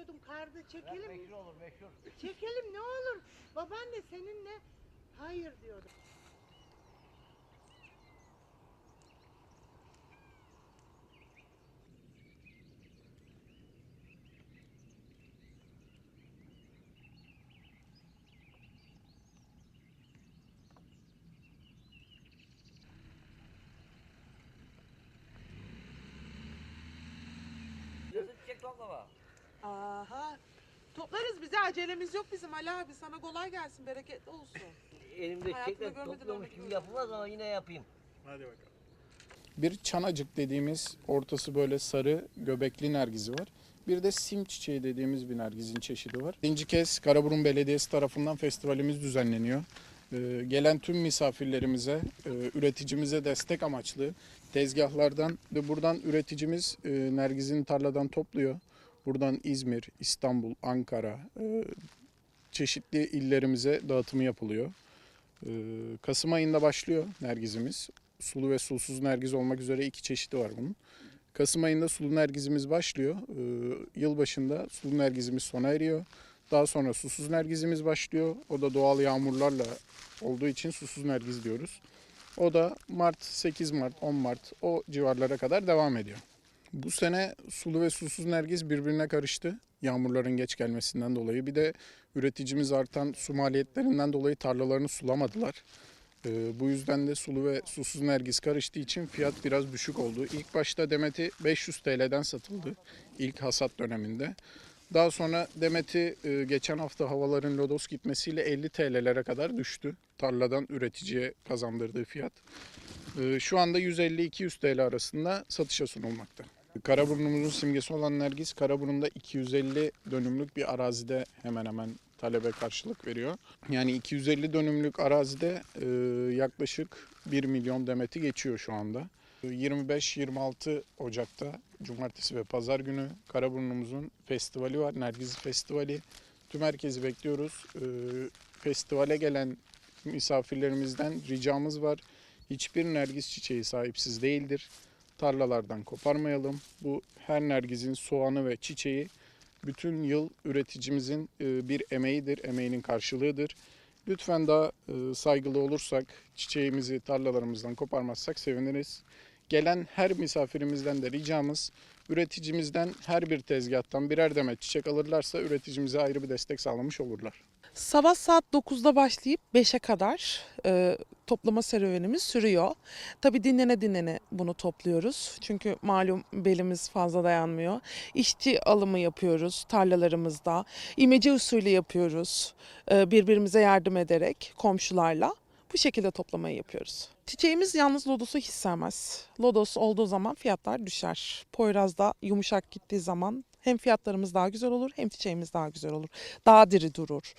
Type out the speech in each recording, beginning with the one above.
diyordum karda çekelim. Meşhur olur meşhur. Çekelim ne olur. Babaanne seninle hayır diyordum. Yazın çiçek toplama. Aha. Toplarız bize acelemiz yok bizim Ali abi. Sana kolay gelsin, bereketli olsun. Elimde Hayatımda çiçekler görmedim öyle gibi bir yapılmaz ama yine yapayım. Hadi bakalım. Bir çanacık dediğimiz ortası böyle sarı göbekli nergizi var. Bir de sim çiçeği dediğimiz bir nergizin çeşidi var. İkinci kez Karaburun Belediyesi tarafından festivalimiz düzenleniyor. Ee, gelen tüm misafirlerimize, e, üreticimize destek amaçlı tezgahlardan ve buradan üreticimiz e, nergizini tarladan topluyor. Buradan İzmir, İstanbul, Ankara, e, çeşitli illerimize dağıtımı yapılıyor. Ee, Kasım ayında başlıyor nergizimiz sulu ve sulsuz nergiz olmak üzere iki çeşidi var bunun. Kasım ayında sulu nergizimiz başlıyor. Ee, yılbaşında sulu nergizimiz sona eriyor. Daha sonra susuz nergizimiz başlıyor. O da doğal yağmurlarla olduğu için susuz nergiz diyoruz. O da Mart, 8 Mart, 10 Mart o civarlara kadar devam ediyor. Bu sene sulu ve susuz nergiz birbirine karıştı. Yağmurların geç gelmesinden dolayı. Bir de üreticimiz artan su maliyetlerinden dolayı tarlalarını sulamadılar. Ee, bu yüzden de sulu ve susuz nergis karıştığı için fiyat biraz düşük oldu. İlk başta demeti 500 TL'den satıldı ilk hasat döneminde. Daha sonra demeti e, geçen hafta havaların lodos gitmesiyle 50 TL'lere kadar düştü. Tarladan üreticiye kazandırdığı fiyat. Ee, Şu anda 150-200 TL arasında satışa sunulmakta. Karaburunumuzun simgesi olan Nergis, Karaburun'da 250 dönümlük bir arazide hemen hemen talebe karşılık veriyor. Yani 250 dönümlük arazide e, yaklaşık 1 milyon demeti geçiyor şu anda. 25-26 Ocak'ta cumartesi ve pazar günü Karaburun'umuzun festivali var. Nergiz Festivali. Tüm herkesi bekliyoruz. E, festivale gelen misafirlerimizden ricamız var. Hiçbir nergis çiçeği sahipsiz değildir. Tarlalardan koparmayalım. Bu her nergizin soğanı ve çiçeği bütün yıl üreticimizin e, bir emeğidir, emeğinin karşılığıdır. Lütfen daha e, saygılı olursak, çiçeğimizi tarlalarımızdan koparmazsak seviniriz. Gelen her misafirimizden de ricamız üreticimizden her bir tezgahtan birer demet çiçek alırlarsa üreticimize ayrı bir destek sağlamış olurlar. Sabah saat 9'da başlayıp 5'e kadar e, toplama serüvenimiz sürüyor. Tabii dinlene dinlene bunu topluyoruz. Çünkü malum belimiz fazla dayanmıyor. İşçi alımı yapıyoruz tarlalarımızda. İmece usulü yapıyoruz. E, birbirimize yardım ederek komşularla. Bu şekilde toplamayı yapıyoruz. Çiçeğimiz yalnız lodosu hiç sevmez. Lodos olduğu zaman fiyatlar düşer. Poyraz'da yumuşak gittiği zaman hem fiyatlarımız daha güzel olur hem çiçeğimiz daha güzel olur. Daha diri durur.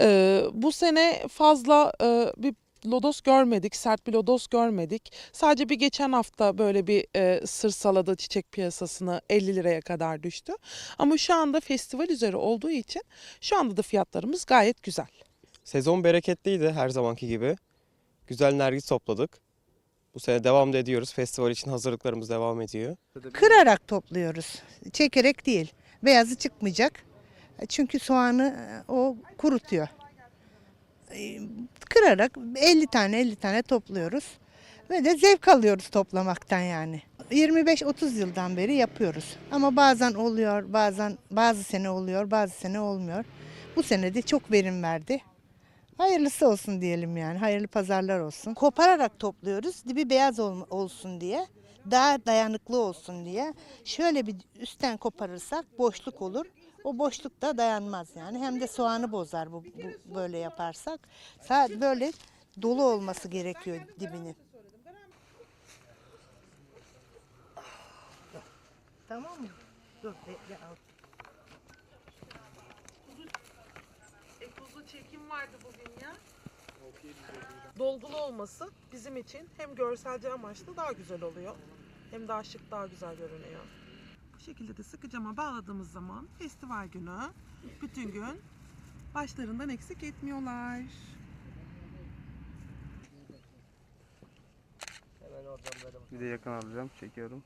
Ee, bu sene fazla e, bir lodos görmedik, sert bir lodos görmedik. Sadece bir geçen hafta böyle bir e, sırsaladı çiçek piyasasını 50 liraya kadar düştü. Ama şu anda festival üzeri olduğu için şu anda da fiyatlarımız gayet güzel. Sezon bereketliydi her zamanki gibi. Güzel nergis topladık. Bu sene devam da ediyoruz. Festival için hazırlıklarımız devam ediyor. Kırarak topluyoruz. Çekerek değil. Beyazı çıkmayacak. Çünkü soğanı e, o kurutuyor. E, Kırarak 50 tane 50 tane topluyoruz. Ve de zevk alıyoruz toplamaktan yani. 25-30 yıldan beri yapıyoruz. Ama bazen oluyor, bazen bazı sene oluyor, bazı sene olmuyor. Bu sene de çok verim verdi. Hayırlısı olsun diyelim yani. Hayırlı pazarlar olsun. Kopararak topluyoruz. Dibi beyaz ol- olsun diye. Daha dayanıklı olsun diye. Şöyle bir üstten koparırsak boşluk olur. O boşluk da dayanmaz yani. Hem de soğanı bozar bu, bu böyle yaparsak. Böyle dolu olması gerekiyor dibinin. Tamam mı? Dur bekle al. E, tuzlu çekim vardı bugün ya. Dolgulu olması bizim için hem görselci amaçlı daha güzel oluyor. Hem daha şık, daha güzel görünüyor. Bu şekilde de sıkı cama bağladığımız zaman festival günü bütün gün başlarından eksik etmiyorlar. Hemen oradan böyle Bir de yakın alacağım. Çekiyorum.